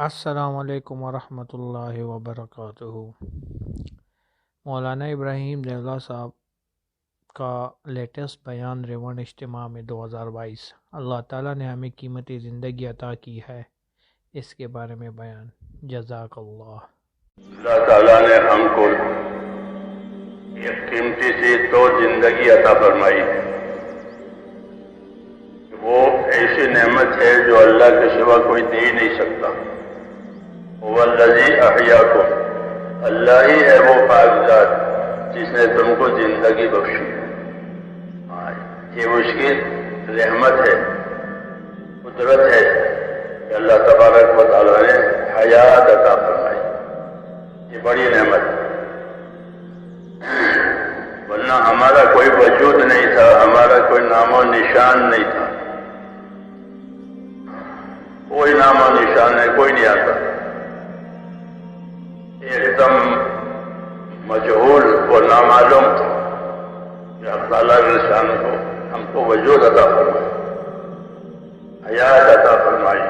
असलकम वरहमतुल्लाहि वबरकातुहू मौलाना इब्राहिम जल्ला साहब का लेटेस्ट बयान रेवन इज्तम में 2022 अल्लाह ताला ने हमें कीमती ज़िंदगी अता की है। इसके बारे में बयान। जजाकल्लाह। अल्लाह ताला ने हमको कीमती तो ज़िंदगी अता फरमाई। है वो ऐसी नेमत है जो अल्लाह के सिवा कोई दे ही नहीं सकता। वल्लजी अहिया को अल्लाह ही है वो कागजात जिसने तुमको ज़िंदगी बख्शी। हाँ, ये उसकी रहमत है कुदरत है कि अल्लाह तबारक वाली ने हयात अता फरमाई। ये बड़ी नेमत वरना हमारा कोई वजूद नहीं था हमारा कोई नामो निशान नहीं था। कोई नामो निशान है कोई नहीं आता। एकदम मजहूल और नामालूम था। अल्लाह निशान को हमको वजूद अता फरमाए, हयात अता फरमाई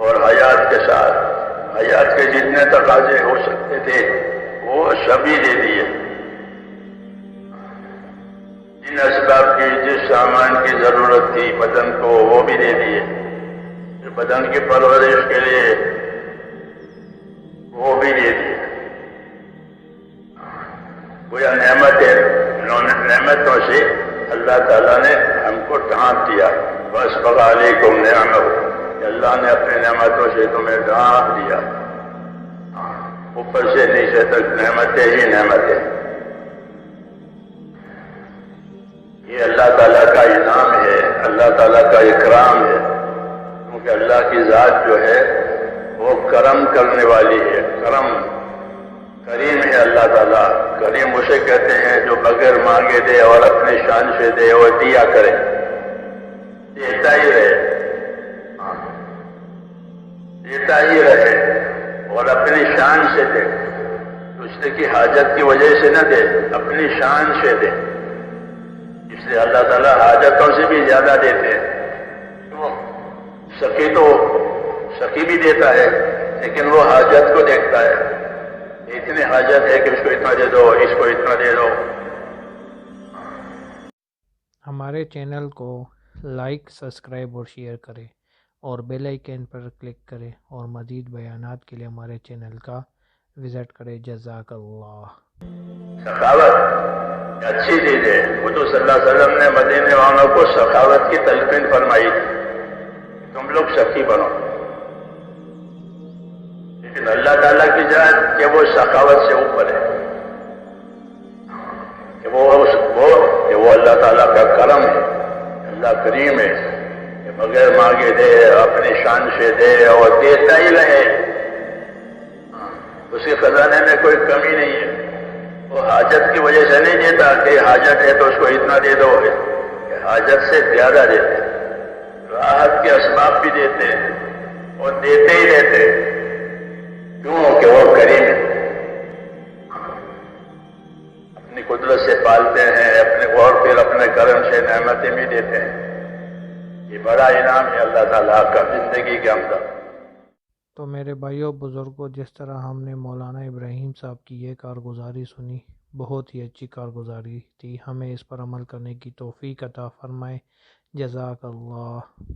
और हयात के साथ, हयात के जितने तकाजे हो सकते थे, वो सभी दे दिए। जिन असबाब की, जिस सामान की ज़रूरत थी बदन को, वो भी दे दिए। बदन की परवरिश के लिए गोया नेमत है। नेमतों से अल्लाह ताला ने हमको ढांक दिया। बस बगाली को नियाम अल्लाह ने अपनी नेमतों से तुम्हें ढांक दिया। ऊपर से नीचे तक नेमतें ही नेमतें। ये अल्लाह ताला का इनाम है, अल्लाह ताला का इकराम है। क्योंकि अल्लाह की जात जो है, वो करम करने वाली है, करम। करीम है अल्लाह ताला। करीम उसे कहते हैं जो बगैर मांगे दे और अपने शान से दे और दिया करे। देता ही रहे। देता ही रहे और अपनी शान से दे। दूसरे की हाजत की वजह से ना दे, अपनी शान से दे। इसलिए अल्लाह ताला हाजतों से भी ज़्यादा देते हैं। तो सखी तो सखी भी देता है, लेकिन वो हाजत को देखता है। इतनी हाजत है कि उसको इतना दे दो इसको इतना दे दो हमारे चैनल को लाइक सब्सक्राइब और शेयर करें और बेल आइकन पर क्लिक करें और मज़ीद बयानात के लिए हमारे चैनल का विज़िट करें। जजाकल्लाह। सखावत अच्छी चीज़ है। वो तो वसल्लम ने मदीने वालों को सखावत की तलकिन फरमाई। तुम लोग सखी बनो। लेकिन अल्लाह ताला की जात कि वो सखावत से ऊपर है। कि वो उस वो, कि वो अल्लाह ताला का करम है, अल्लाह करीम है। कि बगैर मांगे दे, अपनी शान से दे और देता ही रहे। उसके खजाने में कोई कमी नहीं है। वो हाजत की वजह से नहीं देता कि हाजत है तो उसको इतना दे दो। हाजत से ज़्यादा देते राहत के असबाब भी देते हैं और देते ही रहते क्यों अपनी कुदरत से पालते हैं, अपने और फिर अपने कर्म से नहमतें भी देते हैं। ये बड़ा इनाम है अल्लाह ताला का ज़िंदगी के अंदर। तो मेरे भाइयों, बुज़ुर्गों, जिस तरह हमने मौलाना इब्राहिम साहब की ये कारगुजारी सुनी, बहुत ही अच्छी कारगुजारी थी। हमें इस पर अमल करने की तोफ़ी अता फ़रमाए। जजाक अल्लाह